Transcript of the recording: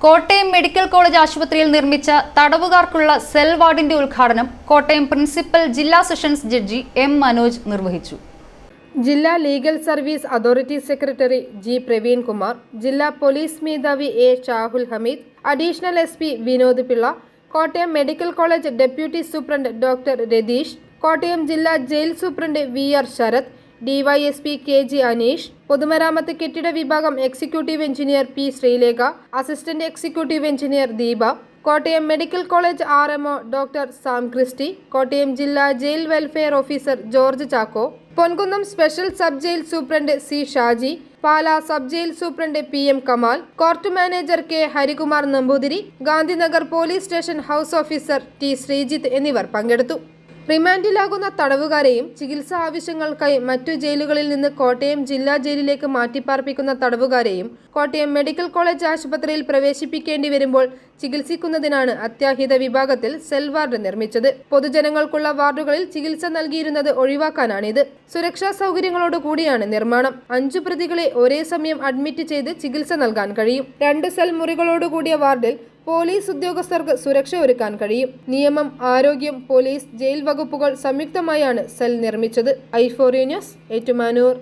Kottayam medical college ആശുപത്രിയിൽ നിർമ്മിച്ച തടവുകാർക്കുള്ള cell വാർഡിന്റെ ഉദ്ഘാടനം കോട്ടയം പ്രിൻസിപ്പൽ ജില്ലാ സെഷൻസ് ജഡ്ജി എം മനോജ് നിർവഹിച്ചു. ജില്ലാ legal service authority secretary G Praveen Kumar ജില്ലാ പോലീസ് മേധാവി A Shahul Hameed additional S P Vinod Pillai Kottayam medical college deputy superintendent doctor Ratheesh Kottayam ജില്ലാ jail superintendent V R Sarath DYSP K G Aneesh പൊതുമരാമത്ത് കെട്ടിട വിഭാഗം executive engineer P Sreelekha assistant executive engineer Deepa Kottayam medical college R MO doctor Sam Christy Kottayam ജില്ലാ jail welfare officer George Chacko Ponkunnam special sub jail superintendent C Shaji Pala sub jail superintendent P M Kamal court manager K Harikumar Namboothiri Gandhinagar police station house officer T Sreejith എന്നിവർ പങ്കെടുത്തു. റിമാൻഡിലാകുന്ന തടവുകാരെയും ചികിത്സാ ആവശ്യങ്ങൾക്കായി മറ്റു ജയിലുകളിൽ നിന്ന് കോട്ടയം ജില്ലാ ജയിലിലേക്ക് മാറ്റിപ്പാർപ്പിക്കുന്ന തടവുകാരെയും കോട്ടയം മെഡിക്കൽ കോളേജ് ആശുപത്രിയിൽ പ്രവേശിപ്പിക്കേണ്ടി വരുമ്പോൾ ചികിത്സിക്കുന്നതിനാണ് അത്യാഹിത വിഭാഗത്തിൽ സെൽ വാർഡ് നിർമ്മിച്ചത്. പൊതുജനങ്ങൾക്കുള്ള വാർഡുകളിൽ ചികിത്സ നൽകിയിരുന്നത് ഒഴിവാക്കാനാണിത്. സുരക്ഷാ സൗകര്യങ്ങളോട് കൂടിയാണ് നിർമ്മാണം. അഞ്ചു പ്രതികളെ ഒരേ സമയം അഡ്മിറ്റ് ചെയ്ത് ചികിത്സ നൽകാൻ കഴിയും. രണ്ട് സെൽ മുറികളോടുകൂടിയ വാർഡിൽ പോലീസ് ഉദ്യോഗസ്ഥർക്ക് സുരക്ഷ ഒരുക്കാൻ കഴിയും. നിയമം ആരോഗ്യം പോലീസ് ജയിൽ വകുപ്പുകൾ സംയുക്തമായാണ് സെൽ നിർമ്മിച്ചത്. ഐഫോറിയ ന്യൂസ് ഏറ്റുമാനൂർ.